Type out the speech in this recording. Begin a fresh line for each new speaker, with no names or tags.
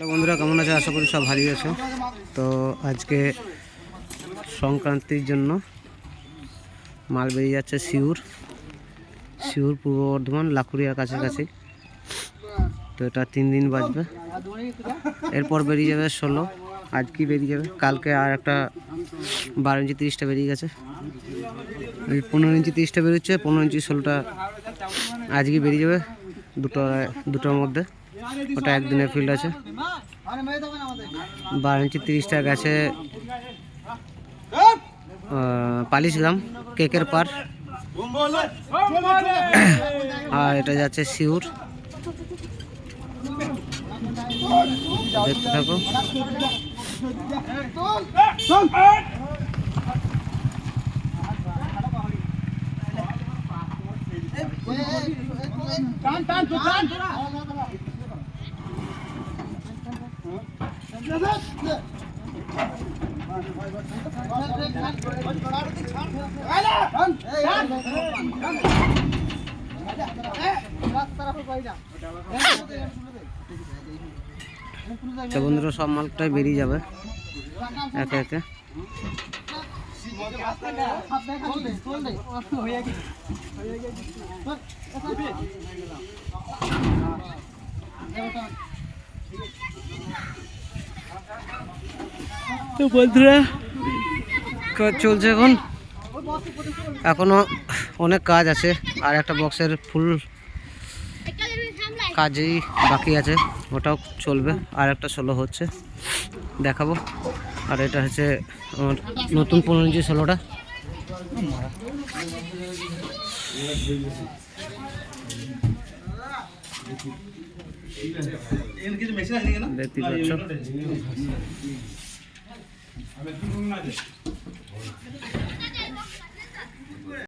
বন্ধুরা, কেমন আছে? আশা করি সব ভালোই আছে। তো আজকে সংক্রান্তির জন্য মাল বেরিয়ে যাচ্ছে শিউর শিউর পূর্ব বর্ধমান লাকুড়িয়ার কাছাকাছি। তো এটা তিন দিন বাজবে এরপর বেরিয়ে যাবে ষোলো। আজকে বেরিয়ে যাবে? কালকে আর একটা বারো ইঞ্চি, তিরিশটা বেরিয়ে গেছে। পনেরো ইঞ্চি, তিরিশটা বেরোচ্ছে, পনেরো ইঞ্চি, ষোলোটা আজকে বেরিয়ে যাবে? দুটো, দুটোর মধ্যে। ওটা একদিনের ফিল্ড আছে। বারো ইঞ্চি তিরিশটা গেছে পালিশ গ্রাম, কেকের পার। আর এটা যাচ্ছে শিউর। দেখতে থাকো। তো বন্ধুরা সব মালটাই বেরিয়ে যাবে একে একে তো বন্ধুরা কাজ চলছে এখন। এখনও অনেক কাজ আছে, আর একটা বক্সের ফুল কাজেই বাকি আছে, ওটাও চলবে, আর একটা ষোলো হচ্ছে, দেখাবো। আর এটা হচ্ছে নতুন পনেরো ইঞ্চি ষোলোটা। দেখতে